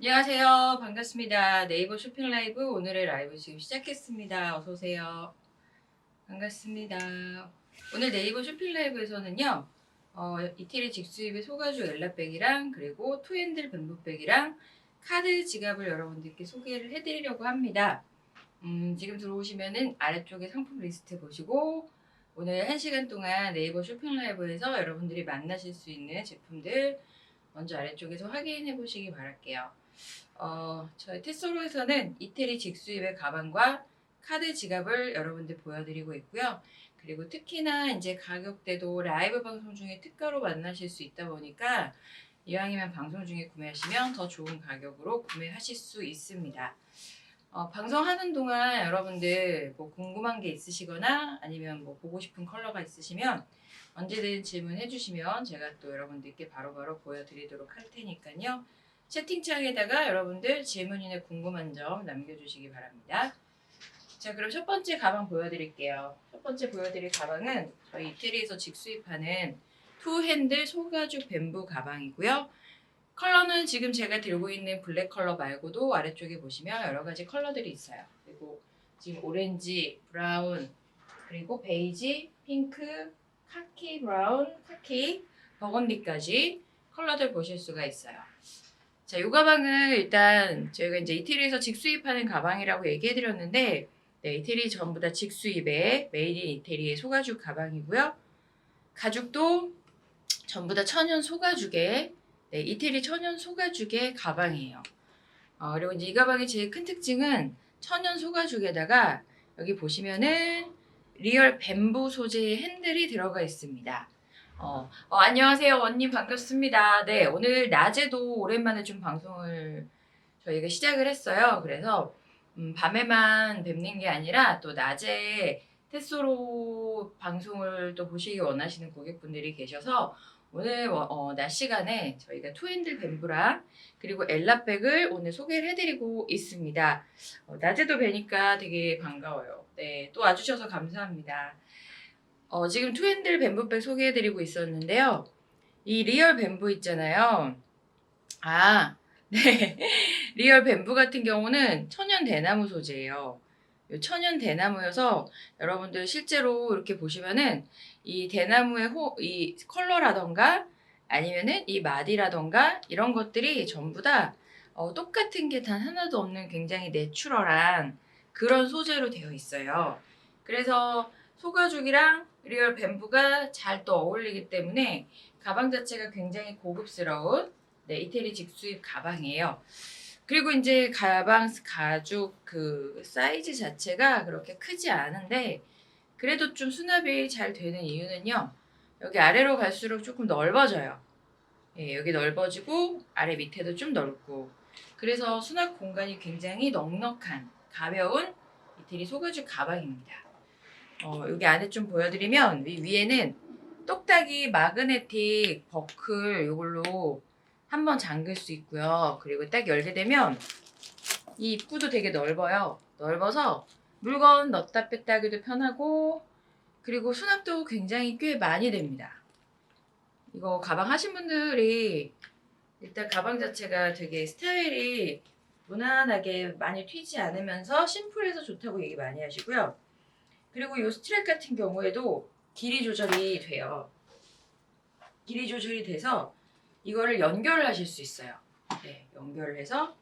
안녕하세요. 반갑습니다. 네이버 쇼핑 라이브 오늘의 라이브 지금 시작했습니다. 어서 오세요. 반갑습니다. 오늘 네이버 쇼핑 라이브에서는요. 어, 이태리 직수입의 소가죽 엘라백이랑 그리고 투핸들 뱀부백이랑 카드 지갑을 여러분들께 소개를 해드리려고 합니다. 음, 지금 들어오시면은 아래쪽에 상품 리스트 보시고 오늘 1시간 동안 네이버 쇼핑 라이브에서 여러분들이 만나실 수 있는 제품들 먼저 아래쪽에서 확인해 보시기 바랄게요. 어, 저희 테소로에서는 이태리 직수입의 가방과 카드 지갑을 여러분들 보여드리고 있고요. 그리고 특히나 이제 가격대도 라이브 방송 중에 특가로 만나실 수 있다 보니까 이왕이면 방송 중에 구매하시면 더 좋은 가격으로 구매하실 수 있습니다. 어, 방송하는 동안 여러분들 뭐 궁금한 게 있으시거나 아니면 뭐 보고 싶은 컬러가 있으시면 언제든 질문해 주시면 제가 또 여러분들께 바로바로 보여드리도록 할 테니까요. 채팅창에다가 여러분들 질문이나 궁금한 점 남겨주시기 바랍니다. 자, 그럼 첫 번째 가방 보여드릴게요. 첫 번째 보여드릴 가방은 저희 이태리에서 직수입하는 투핸들 소가죽 뱀부 가방이고요. 컬러는 지금 제가 들고 있는 블랙 컬러 말고도 아래쪽에 보시면 여러 가지 컬러들이 있어요. 그리고 지금 오렌지, 브라운, 그리고 베이지, 핑크, 카키 브라운, 카키, 버건디까지 컬러들 보실 수가 있어요. 자, 이 가방은 일단 저희가 이제 이태리에서 직수입하는 가방이라고 얘기해 드렸는데 네, 이태리 전부 다 직수입의 메이드 인 이태리의 소가죽 가방이고요. 가죽도 전부 다 천연 소가죽의 네, 이태리 천연 소가죽의 가방이에요. 어, 그리고 이제 이 가방의 제일 큰 특징은 천연 소가죽에다가 여기 보시면은 리얼 뱀부 소재의 핸들이 들어가 있습니다. 어, 어, 안녕하세요, 원님 반갑습니다. 네, 오늘 낮에도 오랜만에 좀 방송을 저희가 시작을 했어요. 그래서 음, 밤에만 뵙는 게 아니라 또 낮에 테소로 방송을 또 보시기 원하시는 고객분들이 계셔서 오늘 어, 어, 낮 시간에 저희가 투핸들 뱀부랑 그리고 엘라백을 오늘 소개를 해드리고 있습니다. 어, 낮에도 뵈니까 되게 반가워요. 네, 또 와주셔서 감사합니다. 어, 지금 투핸들 뱀부백 소개해드리고 있었는데요. 이 리얼 뱀부 있잖아요. 아, 네. 리얼 뱀부 같은 경우는 천연 대나무 소재예요. 요 천연 대나무여서 여러분들 실제로 이렇게 보시면은 이 대나무의 호, 이 컬러라던가 아니면은 이 마디라던가 이런 것들이 전부 다 어, 똑같은 게 단 하나도 없는 굉장히 내추럴한 그런 소재로 되어 있어요. 그래서 소가죽이랑 리얼 뱀부가 잘 또 어울리기 때문에 가방 자체가 굉장히 고급스러운 네, 이태리 직수입 가방이에요. 그리고 이제 가방 가죽 그 사이즈 자체가 그렇게 크지 않은데 그래도 좀 수납이 잘 되는 이유는요. 여기 아래로 갈수록 조금 넓어져요. 예, 여기 넓어지고 아래 밑에도 좀 넓고 그래서 수납 공간이 굉장히 넉넉한 가벼운 이태리 소가죽 가방입니다. 어, 여기 안에 좀 보여드리면 위, 위에는 똑딱이 마그네틱 버클 이걸로 한번 잠글 수 있고요. 그리고 딱 열게 되면 이 입구도 되게 넓어요. 넓어서 물건 넣다 뺐다 하기도 편하고 그리고 수납도 굉장히 꽤 많이 됩니다. 이거 가방 하신 분들이 일단 가방 자체가 되게 스타일이 무난하게 많이 튀지 않으면서 심플해서 좋다고 얘기 많이 하시고요. 그리고 이 스트랩 같은 경우에도 길이 조절이 돼요. 길이 조절이 돼서 이거를 연결을 하실 수 있어요. 네, 연결을 해서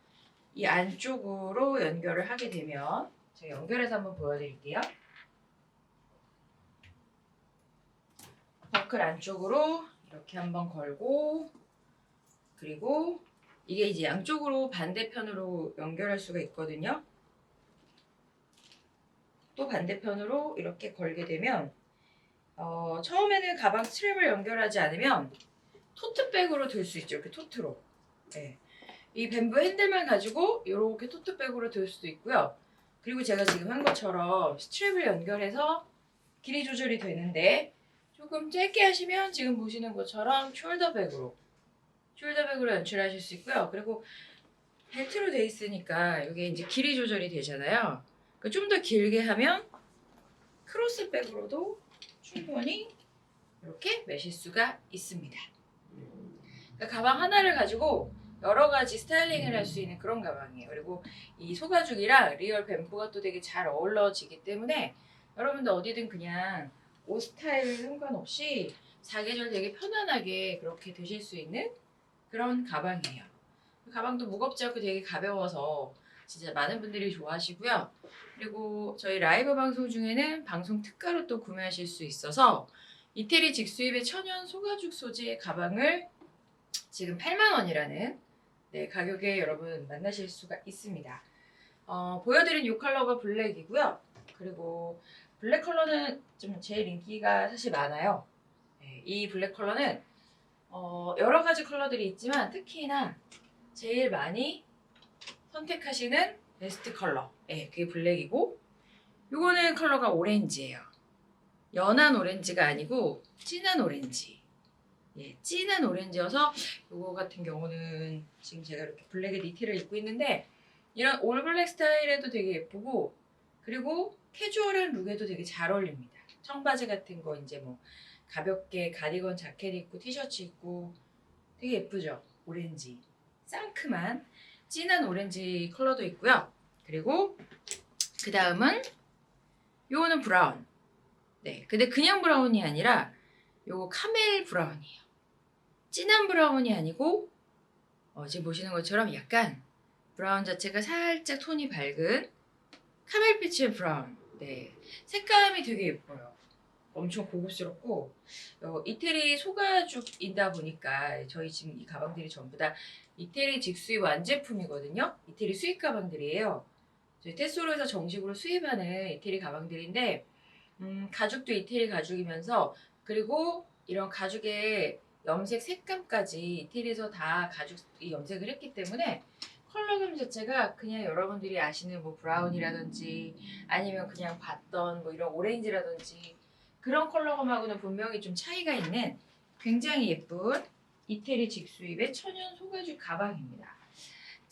이 안쪽으로 연결을 하게 되면 제가 연결해서 한번 보여드릴게요. 버클 안쪽으로 이렇게 한번 걸고 그리고 이게 이제 양쪽으로 반대편으로 연결할 수가 있거든요. 또 반대편으로 이렇게 걸게 되면 어, 처음에는 가방 스트랩을 연결하지 않으면 토트백으로 들 수 있죠. 이렇게 토트로. 네. 이 뱀부 핸들만 가지고 이렇게 토트백으로 들 수도 있고요. 그리고 제가 지금 한 것처럼 스트랩을 연결해서 길이 조절이 되는데 조금 짧게 하시면 지금 보시는 것처럼 숄더백으로 숄더백으로 연출하실 수 있고요. 그리고 벨트로 돼 있으니까 이게 이제 길이 조절이 되잖아요. 좀 더 길게 하면 크로스백으로도 충분히 이렇게 매실 수가 있습니다. 그러니까 가방 하나를 가지고 여러 가지 스타일링을 할 수 있는 그런 가방이에요. 그리고 이 소가죽이랑 리얼 뱀프가 또 되게 잘 어우러지기 때문에 여러분들 어디든 그냥 옷 스타일 상관없이 사계절 되게 편안하게 그렇게 드실 수 있는 그런 가방이에요. 가방도 무겁지 않고 되게 가벼워서 진짜 많은 분들이 좋아하시고요. 그리고 저희 라이브 방송 중에는 방송 특가로 또 구매하실 수 있어서 이태리 직수입의 천연 소가죽 소재의 가방을 지금 8만 원이라는 네, 가격에 여러분 만나실 수가 있습니다. 어, 보여드린 이 컬러가 블랙이고요. 그리고 블랙 컬러는 좀 제일 인기가 사실 많아요. 네, 이 블랙 컬러는 어, 여러 가지 컬러들이 있지만 특히나 제일 많이 선택하시는 베스트 컬러. 네, 그게 블랙이고 요거는 컬러가 오렌지예요. 연한 오렌지가 아니고 진한 오렌지. 예, 진한 오렌지여서 요거 같은 경우는 지금 제가 이렇게 블랙의 니트를 입고 있는데 이런 올 블랙 스타일에도 되게 예쁘고 그리고 캐주얼한 룩에도 되게 잘 어울립니다. 청바지 같은 거 이제 뭐 가볍게 가디건 자켓 입고 티셔츠 입고 되게 예쁘죠? 오렌지. 상큼한 진한 오렌지 컬러도 있고요. 그리고 그 다음은 요거는 브라운. 네, 근데 그냥 브라운이 아니라 요거 카멜 브라운이에요. 진한 브라운이 아니고 어, 지금 보시는 것처럼 약간 브라운 자체가 살짝 톤이 밝은 카멜빛의 브라운. 네, 색감이 되게 예뻐요. 엄청 고급스럽고 어, 이태리 소가죽이다 보니까 저희 지금 이 가방들이 전부 다 이태리 직수입 완제품이거든요. 이태리 수입 가방들이에요. 저희 테소로에서 정식으로 수입하는 이태리 가방들인데 음, 가죽도 이태리 가죽이면서 그리고 이런 가죽의 염색 색감까지 이태리에서 다 가죽 이 염색을 했기 때문에 컬러감 자체가 그냥 여러분들이 아시는 뭐 브라운이라든지 아니면 그냥 봤던 뭐 이런 오렌지라든지 그런 컬러감하고는 분명히 좀 차이가 있는 굉장히 예쁜 이태리 직수입의 천연 소가죽 가방입니다.